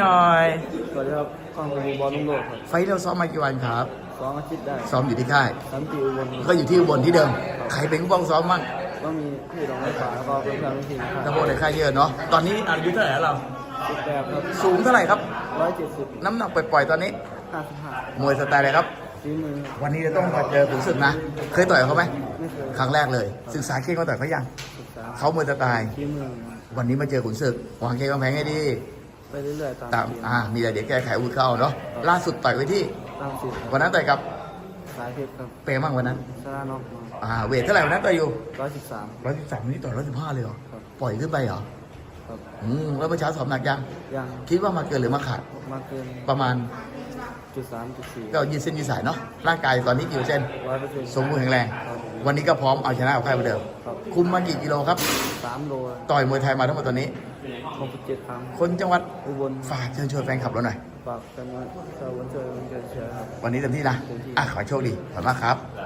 หน่อย สวัสดีครับข้องบูบอลลุงโลดครับไฟท์เราซ้อมมากี่วันครับ สองอาทิตย์ได้ซ้อมอยู่ที่ค่ายสันติอุบลก็อยู่ที่อุบลที่เดิม ใครเป็นผู้ป้องซ้อมมั่งก็มีพี่รองไฟฟ้าแล้วก็เพื่อนเพื่อนทีมคทั้รังบหมดในค่ายเยอะเนาะ ตอนนี้อายุเท่าไหร่แล้วเรา สิบแบบครับสูงเท่าไหร่ครับ ร้อยเจ็ดสิบน้ำหนักปล่อยๆตอนนี้ ห้าสิบห้ามวยสไตล์อะไรครับ ฝีมือครับวันนี้จะต้องมาเจอขุนศึกนะ เคยต่อยกับเขาไหม ไม่เคยครั้งแรกเลย ศึกษาเก่งมาต่อยเขายัง ศึกษาเขามวยสไตล์ ฝีมือวันนี้มาเจอขุนศึกวางเกมวางแผนให้ดี ไปเรื่อยๆ ตามตามเกมอ่ามีแต่เดี๋ยวแก้ไขอาวุธเข้าเนาะล่าสุดต่อยไว้ที่ ตามสิทธิ์ครับวันนั้นต่อยกับสายเพชรครับเปย์มั่งวันนั้นชนะน็อกมาอ่าเวทเท่าไหร่วันนั้นต่อยอยู่ร้อยสิบสามร้อยสิบสามนี่ต่อยร้อยสิบห้าเลยเหรอครับปล่อยขึ้นไปเหรอครับอืมแล้วเมื่อเช้าสอบหนักยังยังคิดว่ามาเกินหรือมาขาดมาเกินประมาณจุดสามจุดสี่ก็ยืดเส้นยืดสายเนาะร่างกายตอนนี้กี่เปอร์เซ็นต์ร้อยเปอร์เซ็นต์สมบูรณ์แข็งแรง ครับวันนี้ก็พร้อมเอาชนะกับใครเหมือนเดิม ครับคุมมากี่กิโลครับ สามโลต่อยมวยไทยมาทั้งหมดตอนนี้ หกสิบเจ็ดครั้งคนจังหวัดอุบลฝากเชิญชวนแฟนคลับเราหน่อยฝากกันมาชาววันเจอวันเจอเชียร์ครับวันนี้เต็มที่นะเต็มที่อะขอให้โชคดีขอบคุณมากครับค